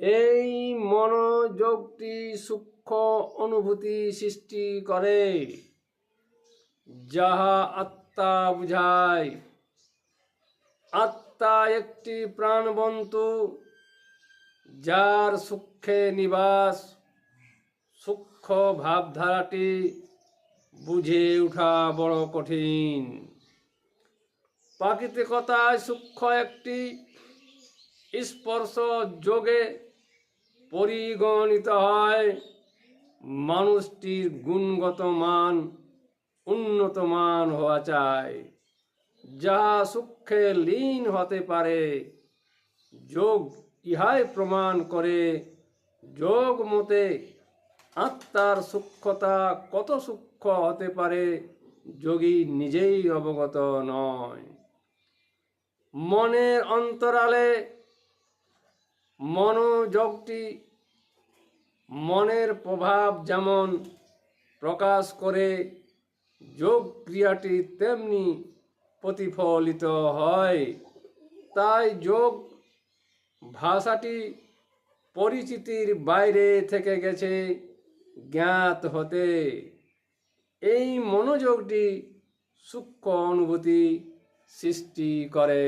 এই মনোযোগটি সূক্ষ্ম অনুভূতি সৃষ্টি করে। যাহা আত্মা বুঝায়। আত্মা একটি প্রাণবন্ত, যার সূক্ষ্মে নিবাস, সূক্ষ্ম ভাবধারাটি বুঝে ওঠা বড় কঠিন। প্রাকৃতিকতায় সূক্ষ্ম একটি স্পর্শ যোগে পরিগণিত হয়। মানুষটির গুণগত মান উন্নত মান হওয়া চাই। যাহা সূক্ষ্মে লীন হতে পারে, যোগ ইহাই প্রমাণ করে, যোগ মতে আত্মার সূক্ষ্মতা কত সূক্ষ্ম হতে পারে, যোগী নিজেই অবগত নয়। মনের অন্তরালে মনোযোগটি মনের প্রভাব যেমন প্রকাশ করে, যোগ ক্রিয়াটি তেমনি প্রতিফলিত হয়। তাই যোগ ভাষাটি পরিচিতির বাইরে থেকে গেছে, জ্ঞাত হতে। এই মনোযোগটি সূক্ষ্ম অনুভূতি সৃষ্টি করে।